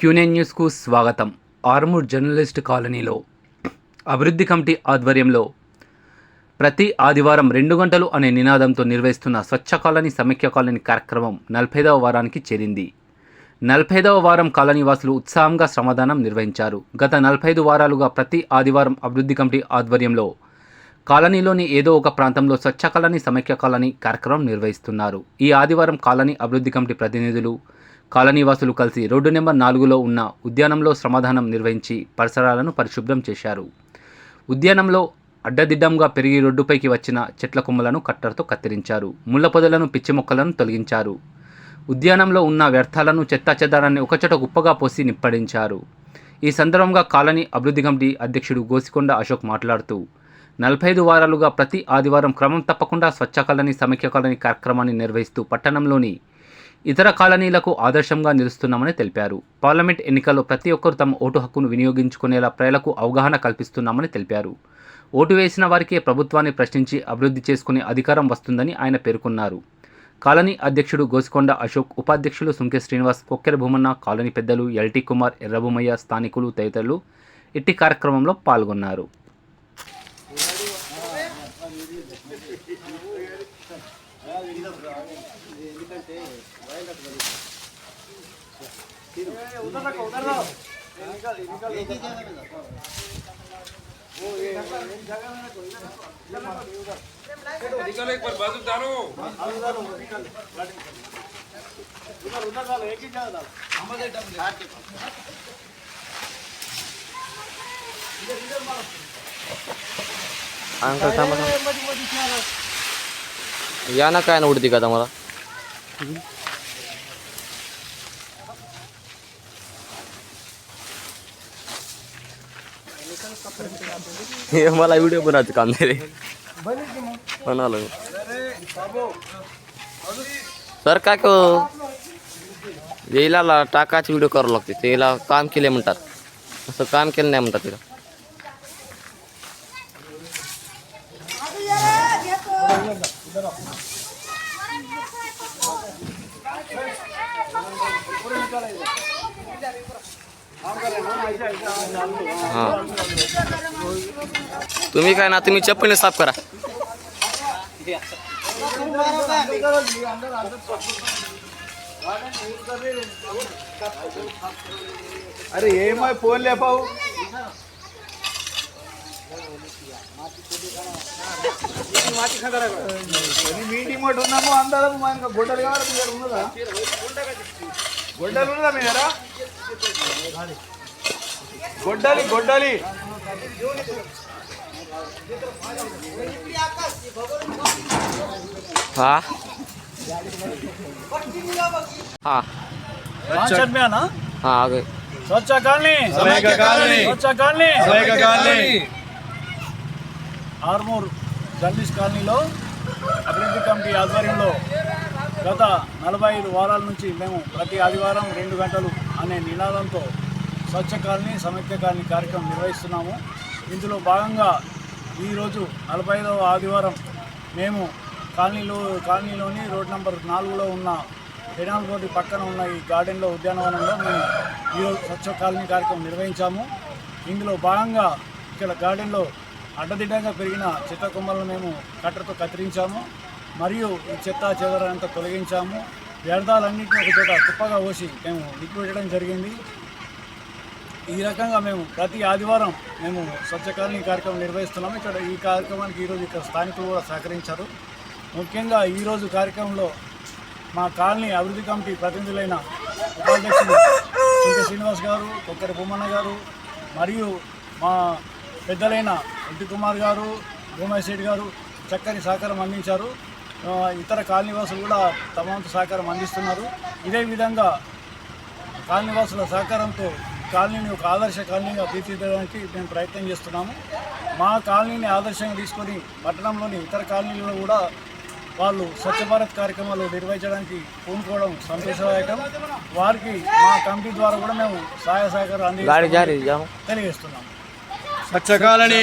క్యూనెన్ న్యూస్కు స్వాగతం. ఆర్మూర్ జర్నలిస్ట్ కాలనీలో అభివృద్ధి కమిటీ ఆధ్వర్యంలో ప్రతి ఆదివారం రెండు గంటలు అనే నినాదంతో నిర్వహిస్తున్న స్వచ్ఛ కాలనీ సమైక్య కాలనీ కార్యక్రమం నలభైదవ వారానికి చేరింది. నలభైదవ వారం కాలనీ వాసులు ఉత్సాహంగా శ్రమదానం నిర్వహించారు. గత నలభైదు వారాలుగా ప్రతి ఆదివారం అభివృద్ధి కమిటీ ఆధ్వర్యంలో కాలనీలోని ఏదో ఒక ప్రాంతంలో స్వచ్ఛ కాలనీ సమైక్య కాలనీ కార్యక్రమం నిర్వహిస్తున్నారు. ఈ ఆదివారం కాలనీ అభివృద్ధి కమిటీ ప్రతినిధులు కాలనీవాసులు కలిసి రోడ్డు నెంబర్ నాలుగులో ఉన్న ఉద్యానంలో శ్రమదానం నిర్వహించి పరిసరాలను పరిశుభ్రం చేశారు. ఉద్యానంలో అడ్డదిడ్డంగా పెరిగి రోడ్డుపైకి వచ్చిన చెట్ల కొమ్మలను కట్టర్తో కత్తిరించారు. ముళ్ళ పొదలను పిచ్చి మొక్కలను తొలగించారు. ఉద్యానంలో ఉన్న వ్యర్థాలను చెత్తా చెదారాన్ని ఒకచోట గుప్పగా పోసి నిప్పడించారు. ఈ సందర్భంగా కాలనీ అభివృద్ధి కమిటీ అధ్యక్షుడు గోసికొండ అశోక్ మాట్లాడుతూ నలభై ఐదు వారాలుగా ప్రతి ఆదివారం క్రమం తప్పకుండా స్వచ్ఛ కాలనీ సమైక్య కాలనీ కార్యక్రమాన్ని నిర్వహిస్తూ పట్టణంలోని ఇతర కాలనీలకు ఆదర్శంగా నిలుస్తున్నామని తెలిపారు. పార్లమెంట్ ఎన్నికల్లో ప్రతి ఒక్కరూ తమ ఓటు హక్కును వినియోగించుకునేలా ప్రజలకు అవగాహన కల్పిస్తున్నామని తెలిపారు. ఓటు వేసిన వారికే ప్రభుత్వాన్ని ప్రశ్నించి అభివృద్ధి చేసుకునే అధికారం వస్తుందని ఆయన పేర్కొన్నారు. కాలనీ అధ్యక్షుడు గోసికొండ అశోక్ ఉపాధ్యక్షులు సుంకే శ్రీనివాస్ కొక్కెర భూమన్న కాలనీ పెద్దలు ఎల్టీ కుమార్ ఎర్రభూమయ్య స్థానికులు తదితరులు ఇట్టి కార్యక్రమంలో పాల్గొన్నారు. ఎందుకంటే వైర్లకు ఉదర్లకు ఉదర్లో निकल एक बार बाजू डालो उधर उधर डालो एक ही जगह डालो हमारे डब ले के इधर इधर मारो अंकल सामने या ना काय ना उडती का मला? हे मला व्हिडिओ बनवायचं काम नाही रे. बनालो सर काय को येईला टाकाचे व्हिडिओ करावं लागते. त्याला काम केले म्हणतात. असं काम केलं नाही म्हणतात तिला. हां तुम्ही काय ना तुम्ही चप्पलने साफ करा అరే ఏమై ఫోన్ లేపావు మీటింగ్ ఒకటి ఉన్నాము అందరం మా ఇంకా గొడ్డలు కావాలి మీ దగ్గర ఉన్నదా గొడ్డలు ఉన్నదా మీ దగ్గర? గొడ్డలి గొడ్డలి. ఆర్మూర్ జర్నలిస్ట్ కాలనీలో అభివృద్ధి కమిటీ ఆధ్వర్యంలో గత నలభై ఐదు వారాల నుంచి మేము ప్రతి ఆదివారం రెండు గంటలు అనే నినాదంతో స్వచ్ఛ కాలనీ సమైక్య కాలనీ కార్యక్రమం నిర్వహిస్తున్నాము. ఇందులో భాగంగా ఈరోజు నలభై ఐదవ ఆదివారం మేము కాలనీలో కాలనీలోని రోడ్ నెంబర్ నాలుగులో ఉన్న పెనాల్కోటి పక్కన ఉన్న ఈ గార్డెన్లో ఉద్యానవనంలో మేము ఈరోజు స్వచ్ఛ కాలనీ కార్యక్రమం నిర్వహించాము. ఇందులో భాగంగా ఇక్కడ గార్డెన్లో అడ్డదిడ్డంగా పెరిగిన చెత్త కొమ్మలను మేము కట్టర్తో కత్తిరించాము. మరియు ఈ చెత్త చెదరంతా తొలగించాము. వ్యర్థాలన్నింటినీ ఒక చోట కుప్పగా పోసి మేము లిక్విడేయడం జరిగింది. ఈ రకంగా మేము ప్రతి ఆదివారం మేము స్వచ్ఛ కార్యక్రమం నిర్వహిస్తున్నాము. ఇక్కడ ఈ కార్యక్రమానికి ఈరోజు ఇక్కడ స్థానికులు కూడా సహకరించారు. ముఖ్యంగా ఈరోజు కార్యక్రమంలో మా కాలనీ అభివృద్ధి కమిటీ ప్రతినిధులైన ఉపాధ్యక్షులు చింత శ్రీనివాస్ గారు కొక్కరి బొమ్మన్న గారు మరియు మా పెద్దలైన ఎల్టి కుమార్ గారు భూమేశ్ గారు చక్కని సహకారం అందించారు. ఇతర కాలనీవాసులు కూడా తమ వంతు సహకారం అందిస్తున్నారు. ఇదే విధంగా కాలనీవాసుల సహకారంతో కాలనీని ఒక ఆదర్శ కాలనీగా తీర్చిదిద్దడానికి మేము ప్రయత్నం చేస్తున్నాము. మా కాలనీని ఆదర్శంగా తీసుకొని పట్టణంలోని ఇతర కాలనీలలో కూడా వాళ్ళు స్వచ్ఛ భారత్ కార్యక్రమాలు నిర్వహించడానికి పూనుకోవడం సంతోషదాయకం. వారికి మా కమిటీ ద్వారా కూడా మేము సహాయ సహకారం అందించాము తెలియజేస్తున్నాము. స్వచ్ఛ కాలనీ.